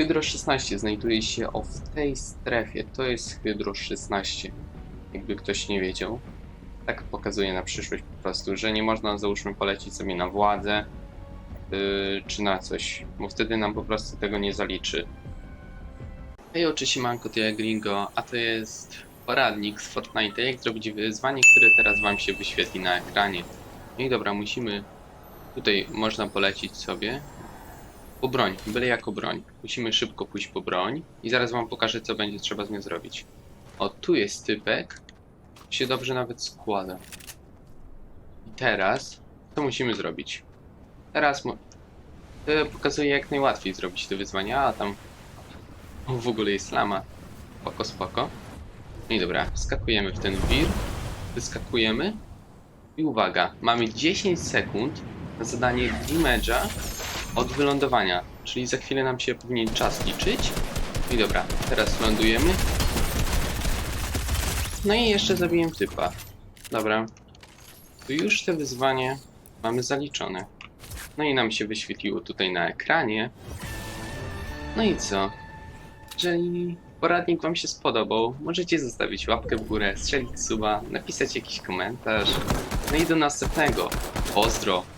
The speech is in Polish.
Hydro 16 znajduje się o w tej strefie. To jest Hydro 16. Jakby ktoś nie wiedział. Tak pokazuje na przyszłość po prostu, że nie można załóżmy polecić sobie na władzę yy, czy na coś, bo wtedy nam po prostu tego nie zaliczy. Hej, oczywiście manko, to ja Gringo, a to jest poradnik z Fortnite, jak zrobić wyzwanie, które teraz wam się wyświetli na ekranie. No i dobra, musimy, tutaj można polecić sobie po broń, byle jako broń. Musimy szybko pójść po broń i zaraz wam pokażę, co będzie trzeba z nią zrobić. O, tu jest typek, się dobrze nawet składa. I teraz, co musimy zrobić? Teraz mo- to jak najłatwiej zrobić te wyzwania, a tam o, w ogóle jest lama. Spoko, spoko. No i dobra, wskakujemy w ten wir, wyskakujemy i uwaga, mamy 10 sekund na zadanie damage'a od wylądowania, czyli za chwilę nam się powinien czas liczyć. I dobra, teraz lądujemy. No i jeszcze zabiję typa. Dobra. Tu już te wyzwanie mamy zaliczone. No i nam się wyświetliło tutaj na ekranie. No i co? Jeżeli poradnik Wam się spodobał, możecie zostawić łapkę w górę, strzelić suba, napisać jakiś komentarz. No i do następnego. Pozdro!